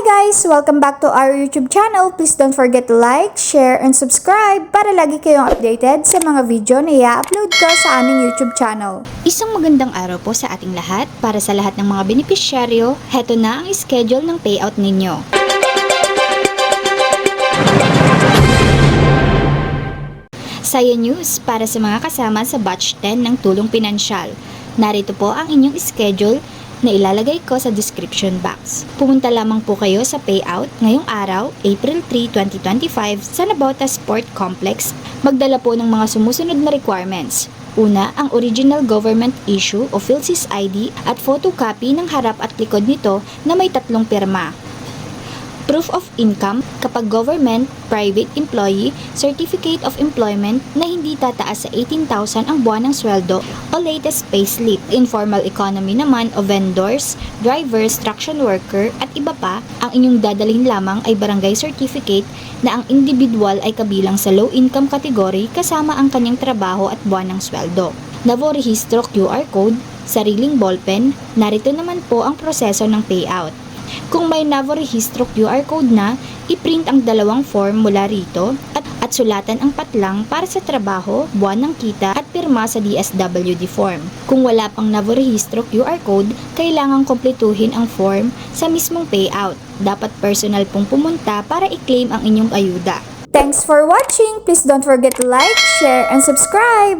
guys! Welcome back to our YouTube channel. Please don't forget to like, share, and subscribe para lagi kayong updated sa mga video na i-upload ko sa aming YouTube channel. Isang magandang araw po sa ating lahat. Para sa lahat ng mga benepisyaryo, heto na ang schedule ng payout ninyo. Saya News para sa mga kasama sa batch 10 ng tulong pinansyal. Narito po ang inyong schedule na ilalagay ko sa description box. Pumunta lamang po kayo sa payout ngayong araw, April 3, 2025 sa Nabota Sport Complex. Magdala po ng mga sumusunod na requirements. Una, ang original government issue o PhilSys ID at photocopy ng harap at likod nito na may tatlong pirma. Proof of income kapag government, private employee, certificate of employment na hindi tataas sa 18,000 ang buwan ng sweldo o latest payslip. Informal economy naman o vendors, drivers, traction worker at iba pa, ang inyong dadalhin lamang ay barangay certificate na ang individual ay kabilang sa low income category kasama ang kanyang trabaho at buwan ng sweldo. Navo Rehistro QR code, sariling ballpen, narito naman po ang proseso ng payout. Kung may Navo Rehistro QR code na, i-print ang dalawang form mula rito at, at sulatan ang patlang para sa trabaho, buwan ng kita at pirma sa DSWD form. Kung wala pang Navo Rehistro QR code, kailangang kompletuhin ang form sa mismong payout. Dapat personal pong pumunta para i-claim ang inyong ayuda. Thanks for watching! Please don't forget to like, share, and subscribe!